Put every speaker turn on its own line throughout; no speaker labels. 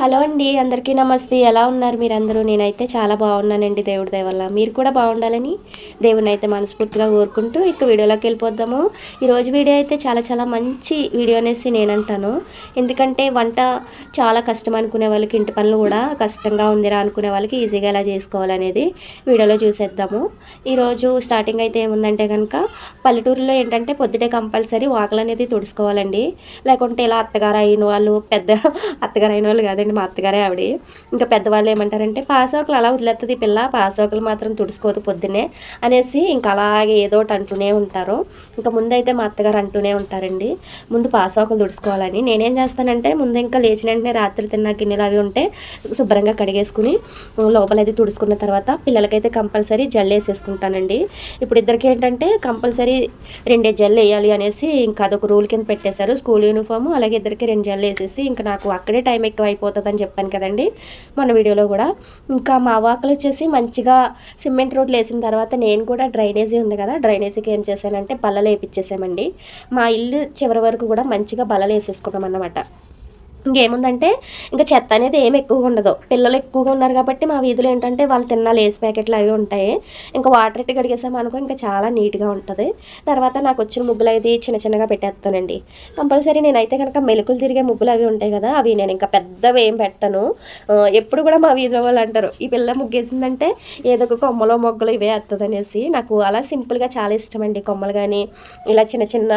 Hello అండి అందరికీ నమస్తే. ఎలా ఉన్నారు మీరందరూ? నేనైతే చాలా బాగున్నానండి దేవుడి దయవల్ల. మీరు కూడా బాగుండాలని దేవుని అయితే మనస్ఫూర్తిగా కోరుకుంటూ ఇక వీడియోలోకి వెళ్ళిపోద్దాము ఈరోజు వీడియో అయితే చాలా చాలా మంచి వీడియో అనేసి నేను అంటాను ఎందుకంటే వంట చాలా కష్టం అనుకునే వాళ్ళకి ఇంటి పనులు కూడా కష్టంగా ఉందిరా అనుకునే వాళ్ళకి ఈజీగా ఎలా చేసుకోవాలనేది వీడియోలో చూసేద్దాము. ఈరోజు స్టార్టింగ్ అయితే ఏముందంటే కనుక పల్లెటూరులో ఏంటంటే పొద్దుటే కంపల్సరీ వాకలు అనేది తుడుచుకోవాలండి. లేకుంటే ఇలా అత్తగారు అయిన వాళ్ళు పెద్ద అత్తగారు అయిన వాళ్ళు కాదండి మా అత్తగారే ఆవిడ. ఇంకా పెద్దవాళ్ళు ఏమంటారంటే పాసోకలు అలా వదిలేస్తుంది పిల్ల పాసోకలు మాత్రం తుడుచుకోదు పొద్దున్నే అనేసి ఇంకా అలాగే ఏదో ఒకటి అంటూనే ఉంటారు. ఇంకా ముందైతే మా అత్తగారు అంటూనే ఉంటారండి ముందు పాసోకలు తుడుచుకోవాలని. నేనేం చేస్తానంటే ముందు ఇంకా లేచిన వెంటనే రాత్రి తిన్న గిన్నెలు అవి ఉంటే శుభ్రంగా కడిగేసుకుని లోపల అయితే తుడుచుకున్న తర్వాత పిల్లలకైతే కంపల్సరీ జల్లు వేసేసుకుంటానండి. ఇప్పుడు ఇద్దరికి ఏంటంటే కంపల్సరీ రెండే జల్లు వేయాలి అనేసి ఇంకా అదొక రూల్ కింద పెట్టేశారు. స్కూల్ యూనిఫామ్ అలాగే ఇద్దరికి రెండు జల్లు వేసేసి ఇంకా నాకు అక్కడే టైం ఎక్కువ అయిపోతుంది అని చెప్పాను కదండి. మన వీడియోలో కూడా. ఇంకా మా వాకలు వచ్చేసి మంచిగా సిమెంట్ రోడ్లు వేసిన తర్వాత నేను కూడా డ్రైనేజీ ఉంది కదా డ్రైనేజీకి ఏం చేశానంటే బల్లలు వేపించేసామండి మా ఇల్లు చివరి వరకు కూడా మంచిగా బల్లలు వేసేసుకున్నాం అన్నమాట. ఇంకేముందంటే ఇంకా చెత్త అనేది ఏమి ఎక్కువగా ఉండదు. పిల్లలు ఎక్కువగా ఉన్నారు కాబట్టి మా వీధిలో ఏంటంటే వాళ్ళు తిన్న లేస్ ప్యాకెట్లు అవి ఉంటాయి. ఇంకా వాటర్ ఇట్టి కడిగేసాం అనుకో ఇంకా చాలా నీట్గా ఉంటుంది. తర్వాత నాకు వచ్చిన ముగ్గులు అయితే చిన్న చిన్నగా పెట్టేస్తానండి. కంపల్సరీ నేనైతే కనుక మెలుకులు తిరిగే ముగ్గులు అవి ఉంటాయి కదా అవి నేను ఇంకా పెద్దవి ఏం పెట్టను. ఎప్పుడు కూడా మా వీధిలో వాళ్ళు అంటారు ఈ పిల్ల ముగ్గేసిందంటే ఏదో ఒక కొమ్మలో మొగ్గలు ఇవే వస్తుంది అనేసి నాకు అలా సింపుల్గా చాలా ఇష్టం అండి కొమ్మలు కానీ ఇలా చిన్న చిన్న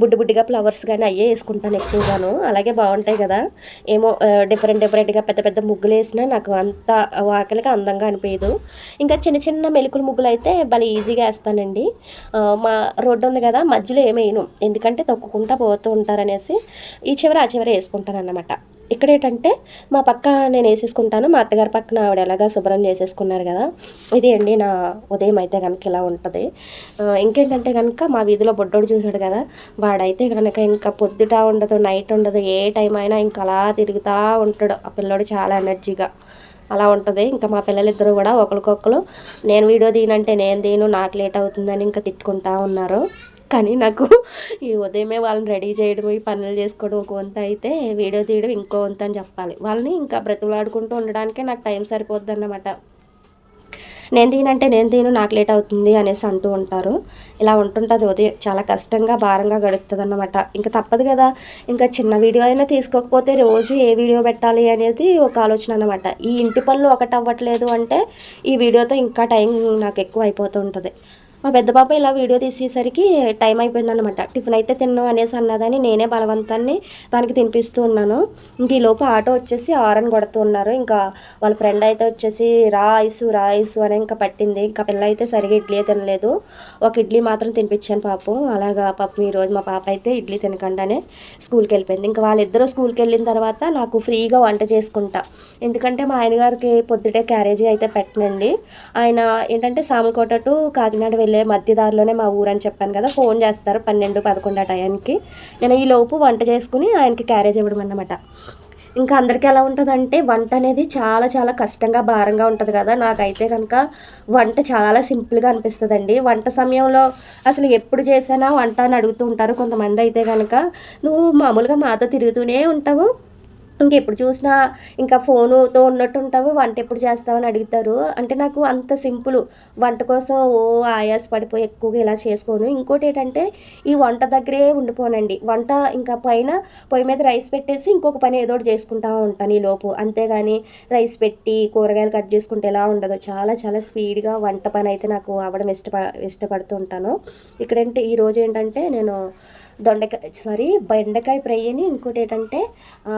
బుడ్డి బుడ్డిగా ఫ్లవర్స్ కానీ అయ్యే వేసుకుంటాను ఎక్కువగాను. అలాగే బాగుంటాయి కదా. ఏమో డిఫరెంట్ డిఫరెంట్గా పెద్ద పెద్ద ముగ్గులు వేసినా నాకు అంత వాకలికి అందంగా అనిపించదు ఇంకా చిన్న చిన్న మెలుకులు ముగ్గులు అయితే భలే ఈజీగా వేస్తానండి. మా రోడ్డు ఉంది కదా మధ్యలో ఏమేయను ఎందుకంటే తొక్కుకుంటా పోతూ ఉంటారనేసి ఈ చివర ఆ చివర వేసుకుంటాను అన్నమాట ఇక్కడ ఏంటంటే మా పక్క నేను వేసేసుకుంటాను మా అత్తగారి పక్కన ఆవిడ ఎలాగా శుభ్రం చేసేసుకున్నారు కదా ఇది అండి నా ఉదయం అయితే కనుక ఇలా ఉంటుంది. ఇంకేంటంటే కనుక మా వీధిలో బొడ్డోడు చూసాడు కదా వాడైతే కనుక ఇంకా పొద్దుట ఉండదు నైట్ ఉండదు ఏ టైం అయినా ఇంకా అలా తిరుగుతూ ఉంటాడు. ఆ పిల్లోడు చాలా ఎనర్జీగా అలా ఉంటుంది. ఇంకా మా పిల్లలిద్దరూ కూడా ఒకరికొకరు నేను వీడియో తీయనంటే నేను తీను నాకు లేట్ అవుతుందని ఇంకా తిట్టుకుంటా ఉన్నారు. కానీ నాకు ఈ ఉదయమే వాళ్ళని రెడీ చేయడం ఈ పనులు చేసుకోవడం ఒక వంత అయితే వీడియో తీయడం ఇంకో వంత అని చెప్పాలి. వాళ్ళని ఇంకా బ్రతులాడుకుంటూ ఉండడానికే నాకు టైం సరిపోద్ది అన్నమాట నేను తినంటే నేను తిను నాకు లేట్ అవుతుంది అనేసి అంటూ ఉంటారు. ఇలా ఉంటుంటుంది ఉదయం. చాలా కష్టంగా భారంగా గడుపుతుంది అన్నమాట ఇంకా తప్పదు కదా. ఇంకా చిన్న వీడియో అయినా తీసుకోకపోతే రోజు ఏ వీడియో పెట్టాలి అనేది ఒక ఆలోచన అనమాట ఈ ఇంటి పనులు ఒకటి అవ్వట్లేదు అంటే ఈ వీడియోతో ఇంకా టైం నాకు ఎక్కువ అయిపోతూ ఉంటుంది. మా పెద్ద పాప ఇలా వీడియో తీసేసరికి టైం అయిపోయిందనమాట టిఫిన్ అయితే తిన్నాం అనేసి అన్నదని నేనే బలవంతాన్ని దానికి తినిపిస్తూ ఉన్నాను. ఇంక ఈ లోపు ఆటో వచ్చేసి ఆరన్ కొడుతూ ఉన్నారు. ఇంకా వాళ్ళ ఫ్రెండ్ అయితే వచ్చేసి రా ఐసు రా ఐసు అని ఇంకా పట్టింది. ఇంకా పిల్ల అయితే సరిగా ఇడ్లీ తినలేదు. ఒక ఇడ్లీ మాత్రం తినిపించాను పాపం. అలాగా పాపం ఈరోజు మా పాప అయితే ఇడ్లీ తినకుండానే స్కూల్కి వెళ్ళిపోయింది. ఇంకా వాళ్ళిద్దరూ స్కూల్కి వెళ్ళిన తర్వాత నాకు ఫ్రీగా వంట చేసుకుంటా. ఎందుకంటే మా ఆయన గారికి పొద్దుటే క్యారేజీ అయితే పెట్టనండి. ఆయన ఏంటంటే సామలకోట టు కాకినాడ వెళ్ళి వెళ్ళే మధ్యదారిలోనే మా ఊరు అని చెప్పాను కదా ఫోన్ చేస్తారు పన్నెండు పదకొండు ఆ టయానికి. నేను ఈ లోపు వంట చేసుకుని ఆయనకి క్యారేజ్ ఇవ్వడం అన్నమాట. ఇంకా అందరికీ ఎలా ఉంటుందంటే వంట అనేది చాలా చాలా కష్టంగా భారంగా ఉంటుంది కదా. నాకైతే కనుక వంట చాలా సింపుల్గా అనిపిస్తుందండి. వంట సమయంలో అసలు ఎప్పుడు చేసానా వంట అని అడుగుతూ ఉంటారు కొంతమంది అయితే కనుక. నువ్వు మామూలుగా మాతో తిరుగుతూనే ఉంటావు. ఇంకెప్పుడు చూసినా ఇంకా ఫోనుతో ఉన్నట్టు ఉంటావు వంట ఎప్పుడు చేస్తావని అడుగుతారు. అంటే నాకు అంత సింపుల్. వంట కోసం ఓ ఆయాస పడిపోయి ఎక్కువగా ఇలా చేసుకోను. ఇంకోటి ఏంటంటే ఈ వంట దగ్గరే ఉండిపోనండి. వంట ఇంకా పైన పొయ్యి మీద రైస్ పెట్టేసి ఇంకొక పని ఏదో చేసుకుంటా ఉంటాను ఈ లోపు. అంతేగాని రైస్ పెట్టి కూరగాయలు కట్ చేసుకుంటే ఎలా ఉండదు. చాలా చాలా స్పీడ్గా వంట పని అయితే నాకు అవ్వడం ఇష్టప ఇష్టపడుతూ ఉంటాను. ఈరోజు ఏంటంటే నేను దొండకాయ సారీ బెండకాయ ఫ్రైని ఇంకోటి ఏంటంటే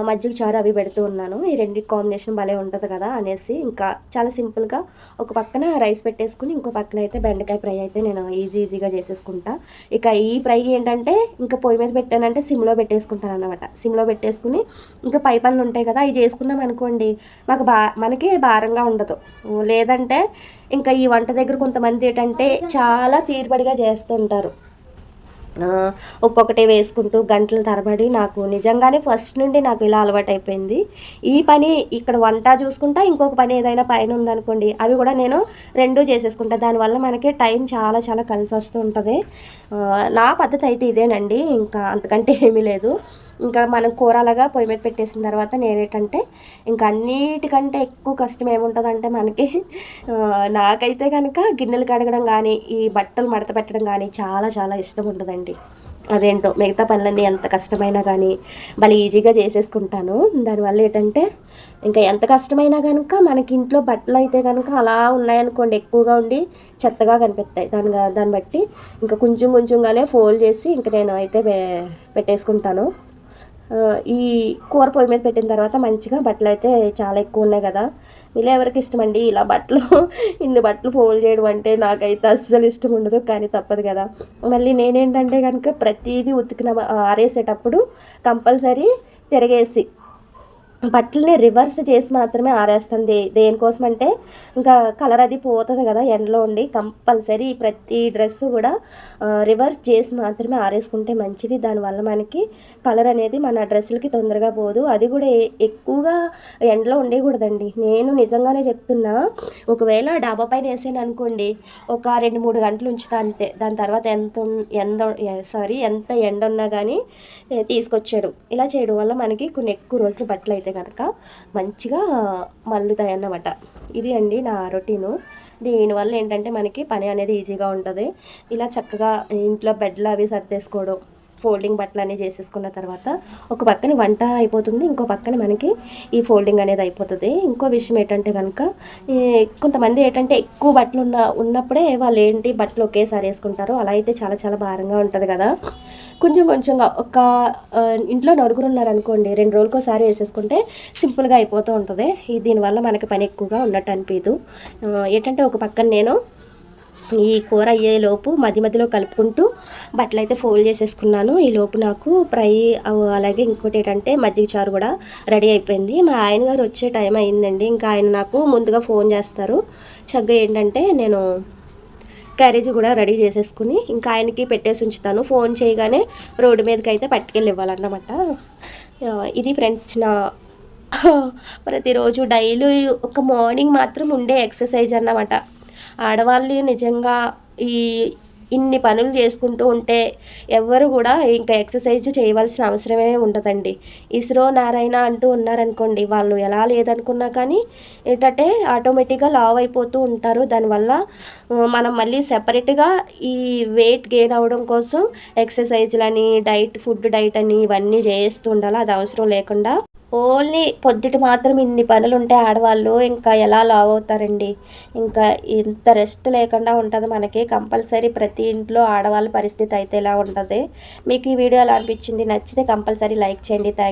మజ్జిగ చారు అవి పెడుతూ ఉన్నాను. ఈ రెండు కాంబినేషన్ భలే ఉంటుంది కదా అనేసి ఇంకా చాలా సింపుల్గా ఒక పక్కన రైస్ పెట్టేసుకుని ఇంకో పక్కన అయితే బెండకాయ ఫ్రై అయితే నేను ఈజీ ఈజీగా చేసేసుకుంటా. ఇక ఈ ఫ్రై ఏంటంటే ఇంకా పొయ్యి మీద పెట్టానంటే సిమ్లో పెట్టేసుకుంటాను అనమాట సిమ్లో పెట్టేసుకుని ఇంకా పై పనులు ఉంటాయి కదా అవి చేసుకున్నాం అనుకోండి మాకు బా మనకి భారంగా ఉండదు. లేదంటే ఇంకా ఈ వంట దగ్గర కొంతమంది ఏంటంటే చాలా తీరుబడిగా చేస్తుంటారు. ఒక్కొక్కటే వేసుకుంటూ గంటల తరబడి నాకు నిజంగానే ఫస్ట్ నుండి నాకు ఇలా అలవాటైపోయింది. ఈ పని ఇక్కడ వంట చూసుకుంటా ఇంకొక పని ఏదైనా పైన ఉందనుకోండి అవి కూడా నేను రెండూ చేసేసుకుంటా. దానివల్ల మనకి టైం చాలా చాలా కలిసి వస్తూ ఉంటుంది నా పద్ధతి అయితే ఇదేనండి. ఇంకా అంతకంటే ఏమీ లేదు. ఇంకా మనం కూరలాగా పొయ్యి మీద పెట్టేసిన తర్వాత నేనేటంటే ఇంకా అన్నిటికంటే ఎక్కువ కష్టం ఏముంటుందంటే మనకి నాకైతే కనుక గిన్నెలు కడగడం కానీ ఈ బట్టలు మడత పెట్టడం కానీ చాలా చాలా ఇష్టం ఉంటుందండి. అదేంటో మిగతా పనులన్నీ ఎంత కష్టమైనా కానీ భలే ఈజీగా చేసేసుకుంటాను. దానివల్ల ఏంటంటే ఇంకా ఎంత కష్టమైనా కనుక మనకి ఇంట్లో బట్టలు అయితే కనుక అలా ఉన్నాయనుకోండి ఎక్కువగా ఉండి చెత్తగా కనిపిస్తాయి దాని దాన్ని బట్టి ఇంకా కొంచెం కొంచెంగానే ఫోల్డ్ చేసి ఇంకా నేను అయితే పెట్టేసుకుంటాను. ఈ కూర పొయ్యి మీద పెట్టిన తర్వాత మంచిగా బట్టలు అయితే చాలా ఎక్కువ ఉన్నాయి కదా. మీలో ఎవరికి ఇష్టం అండి ఇలా బట్టలు ఇన్ని బట్టలు ఫోల్డ్ చేయడం అంటే నాకైతే అస్సలు ఇష్టం ఉండదు కానీ తప్పదు కదా. మళ్ళీ నేనేంటంటే కనుక ప్రతిదీ ఉతికిన ఆరేసేటప్పుడు కంపల్సరీ తిరగేసి బట్టల్ని రివర్స్ చేసి మాత్రమే ఆరేస్తాను. దే దేనికోసం అంటే ఇంకా కలర్ అది పోతుంది కదా ఎండలో ఉండి కంపల్సరీ ప్రతి డ్రెస్ కూడా రివర్స్ చేసి మాత్రమే ఆరేసుకుంటే మంచిది. దానివల్ల మనకి కలర్ అనేది మన డ్రెస్సులకి తొందరగా పోదు. అది కూడా ఎక్కువగా ఎండలో ఉండకూడదండి నేను నిజంగానే చెప్తున్నా ఒకవేళ డాబా పైన వేసాను అనుకోండి ఒక రెండు మూడు గంటలు ఉంచుతా అంతే. దాని తర్వాత ఎంత ఎంత సారీ ఎంత ఎండ ఉన్నా కానీ తీసుకొచ్చాడు. ఇలా చేయడం వల్ల మనకి కొన్ని ఎక్కువ రోజులు బట్టలు అయితే కనుక మంచిగా మల్లుతాయి అన్నమాట ఇది అండి నా రొటీను. దీనివల్ల ఏంటంటే మనకి పని అనేది ఈజీగా ఉంటుంది. ఇలా చక్కగా ఇంట్లో బెడ్లు అవి సర్దేసుకోవడం ఫోల్డింగ్ బట్టలు అనేది చేసేసుకున్న తర్వాత ఒక పక్కన వంట అయిపోతుంది ఇంకో పక్కన మనకి ఈ ఫోల్డింగ్ అనేది అయిపోతుంది. ఇంకో విషయం ఏంటంటే కనుక ఈ కొంతమంది ఏంటంటే ఎక్కువ బట్టలు ఉన్న ఉన్నప్పుడే వాళ్ళు ఏంటి బట్టలు ఒకేసారి వేసుకుంటారు అలా అయితే చాలా చాలా భారంగా ఉంటుంది కదా. కొంచెం కొంచెంగా ఒక ఇంట్లో నలుగురు ఉన్నారనుకోండి రెండు రోజులకోసారి వేసేసుకుంటే సింపుల్గా అయిపోతూ ఉంటుంది. దీనివల్ల మనకి పని ఎక్కువగా ఉన్నట్టు అనిపించదు ఏంటంటే ఒక పక్కన నేను ఈ కూర అయ్యే లోపు మధ్య మధ్యలో కలుపుకుంటూ బట్టలు అయితే ఫోల్డ్ చేసేసుకున్నాను. ఈలోపు నాకు ఫ్రై అలాగే ఇంకోటి ఏంటంటే మజ్జిగ చారు కూడా రెడీ అయిపోయింది. మా ఆయన గారు వచ్చే టైం అయిందండి. ఇంకా ఆయన నాకు ముందుగా ఫోన్ చేస్తారు. చక్కగా ఏంటంటే నేను క్యారేజ్ కూడా రెడీ చేసేసుకుని ఇంకా ఆయనకి పెట్టేసి ఉంచుతాను. ఫోన్ చేయగానే రోడ్డు మీదకి అయితే పట్టుకెళ్ళి ఇవ్వాలన్నమాట ఇది ఫ్రెండ్స్ నా ప్రతిరోజు డైలీ ఒక మార్నింగ్ మాత్రం ఉండే ఎక్సర్సైజ్ అన్నమాట. ఆడవాళ్ళు నిజంగా ఈ ఇన్ని పనులు చేసుకుంటూ ఉంటే ఎవ్వరు కూడా ఇంకా ఎక్సర్సైజ్ చేయవలసిన అవసరమే ఉండదండి ఇస్రో నారాయణ అంటూ ఉన్నారనుకోండి వాళ్ళు ఎలా లేదనుకున్నా కానీ ఏంటంటే ఆటోమేటిక్గా లావ్ అయిపోతూ ఉంటారు. దానివల్ల మనం మళ్ళీ సెపరేట్గా ఈ వెయిట్ గెయిన్ అవ్వడం కోసం ఎక్సర్సైజ్లని డైట్ ఫుడ్ డైట్ అని ఇవన్నీ చేస్తూ ఉండాలి. అది అవసరం లేకుండా ఓన్లీ పొద్దుట మాత్రం ఇన్ని పనులు ఉంటే ఆడవాళ్ళు ఇంకా ఎలా లావ్ అవుతారండి? ఇంకా ఇంత రెస్ట్ లేకుండా ఉంటుంది మనకి. కంపల్సరీ ప్రతి ఇంట్లో ఆడవాళ్ళ పరిస్థితి అయితే ఇలా ఉంటుంది. మీకు ఈ వీడియో ఎలా అనిపించింది? నచ్చితే కంపల్సరీ లైక్ చేయండి. థ్యాంక్